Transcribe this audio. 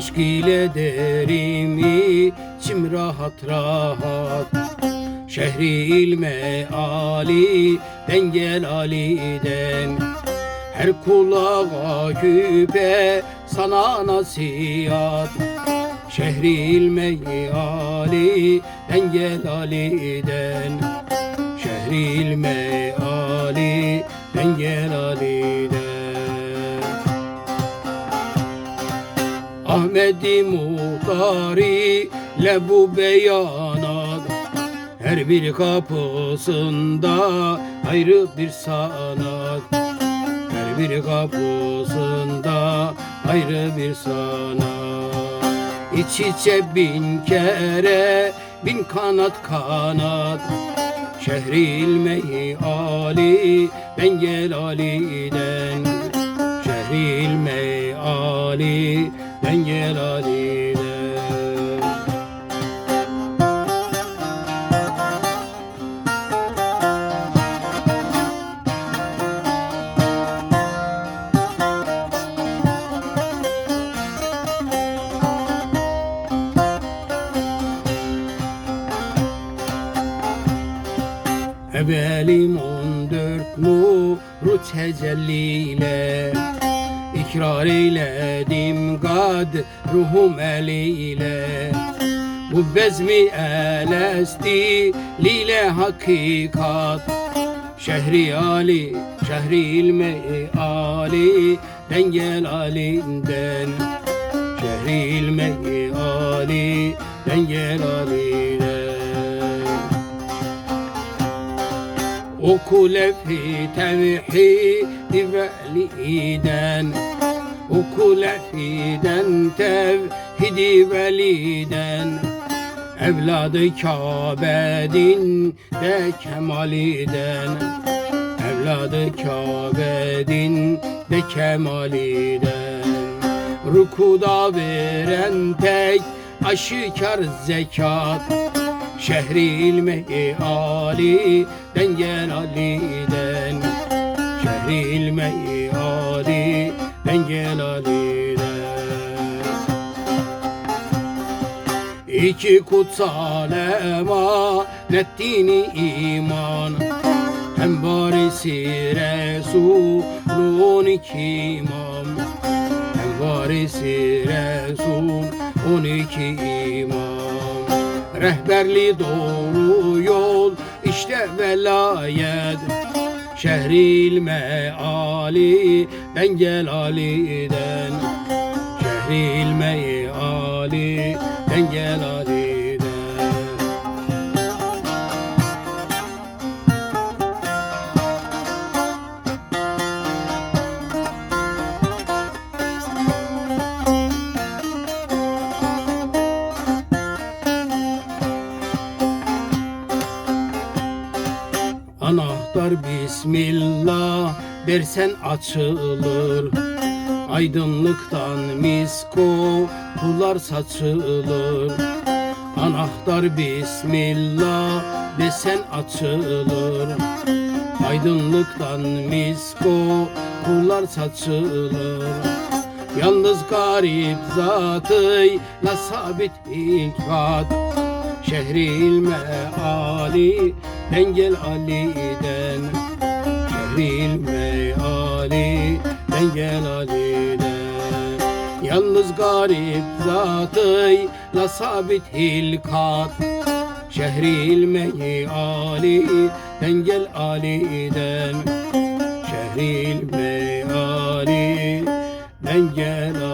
Nakil ederim içim rahat rahat. Şehri ilme Ali gel Ali'den. Her kulağa küpe sana nasihat. Şehri ilme Ali gel Ali'den. Şehri ilme Ali gel Ali'den Ahmedi Muhtari ile bu beyanat Her bir kapısında ayrı bir sanat Her bir kapısında ayrı bir sanat İç içe bin kere bin kanat kanat. Şehri ilmeyi Ali ben gel Ali'den Şehri ilmeyi Ali ben gel Evelim on dört nuru tecelliyle İkrar eyledim gad ruhum eliyle. Bu bezmi elesti? Lile hakikat. Şehri Ali, şehri ilme Ali Den gel Ali'nden Şehri ilme Ali Den gel Ali'den Oku levhi tevhidi veliden Oku levhiden tevhidi veliden Evladı Kabe'din de kemaliden Evladı Kabe'din de kemaliden Rukuda veren tek aşikar zekat Şehri ilme Ali den gel Ali'den. Şehri ilme Ali den gel Ali'den. İki kutsal emanettini iman. Hem varisi Resulun iki imam. Hem varisi Resul on iki imam Rehberli doğru yol işte velayet. Şehri ilme Ali ben gel Ali'den Şehri ilme Ali ben gel Ali'den Anahtar Bismillah dersen açılır. Aydınlıktan misko kular saçılır. Anahtar Bismillah desen açılır. Aydınlıktan misko kular saçılır. Yalnız garip zatıyla sabit ilkat Şehri ilme Ali ben gel Ali'den Ben gel Ali'den Yalnız garip zatıyla sabit hilkat Şehri ilme Ali ben gel Ali'den Şehri ilme Ali ben gel Ali